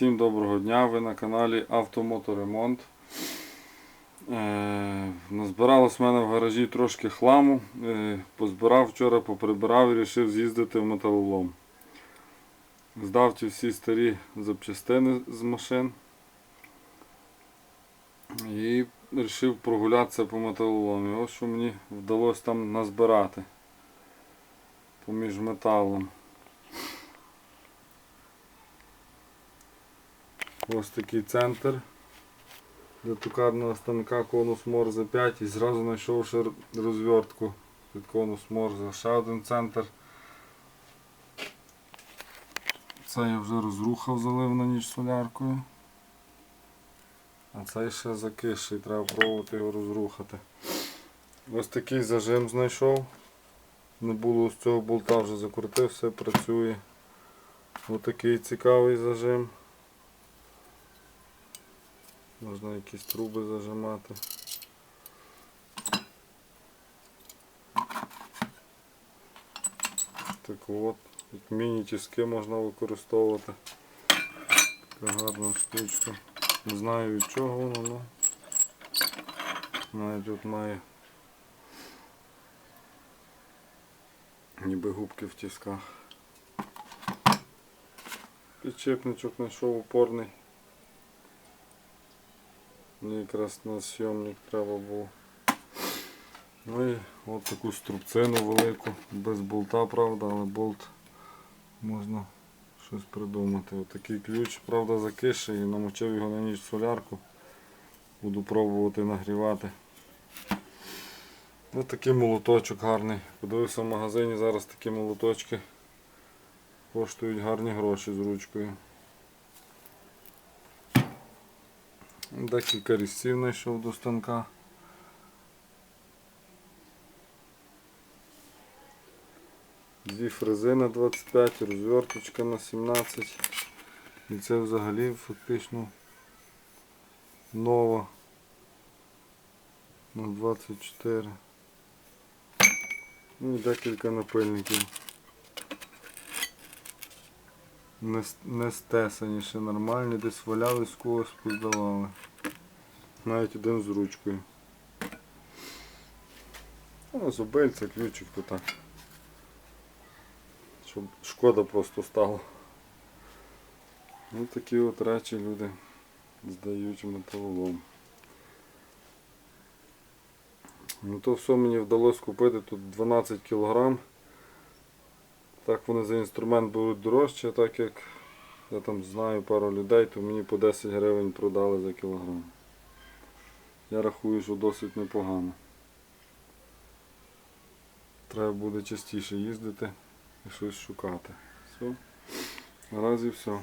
Всім доброго дня, ви на каналі Автомоторемонт. Е, назбиралось в мене в гаражі трошки хламу. Е, позбирав вчора, поприбирав і вирішив з'їздити в металолом. Здав ті всі старі запчастини з машин. І вирішив прогулятися по металоломі. Ось що мені вдалося там назбирати поміж металом. Ось такий центр для токарного станка конус Морзе 5 і зразу знайшов розвертку під конус Морзе. Ще один центр. Це я вже розрухав, залив на ніч соляркою. А цей ще закисший, треба пробувати його розрухати. Ось такий зажим знайшов. Не було з цього болта, вже закрутив, все працює. Ось такий цікавий зажим. Можна якісь труби зажимати. Так от, як міні-тіски можна використовувати. Така гарна штучка. Не знаю від чого воно, але навіть тут має ніби губки в тисках. Підчепничок знайшов опорний. Мені якраз на сйомник треба було. Ну і от таку струбцину велику, без болта, правда, але болт можна щось придумати. Ось такий ключ, правда, закиший і намочив його на ніч солярку. Буду пробувати нагрівати. Ось такий молоточок гарний. Подивився в магазині, зараз такі молоточки коштують гарні гроші з ручкою. Декілька різців знайшов до станка. Дві фрези на 25, розверточка на 17. І це взагалі фактично нова на 24. Ну і декілька напильників. Не, не стесані ще нормальні, десь валялись когось поздавали. Навіть один з ручкою. Ну, зубельця, ключик то так. Щоб шкода просто стало. Ну такі от речі люди здають металолом. Ну то все мені вдалося купити тут 12 кг. Так вони за інструмент беруть дорожче, так як я там знаю пару людей, то мені по 10 гривень продали за кілограм. Я рахую, що досить непогано. Треба буде частіше їздити і щось шукати. Все. Наразі все.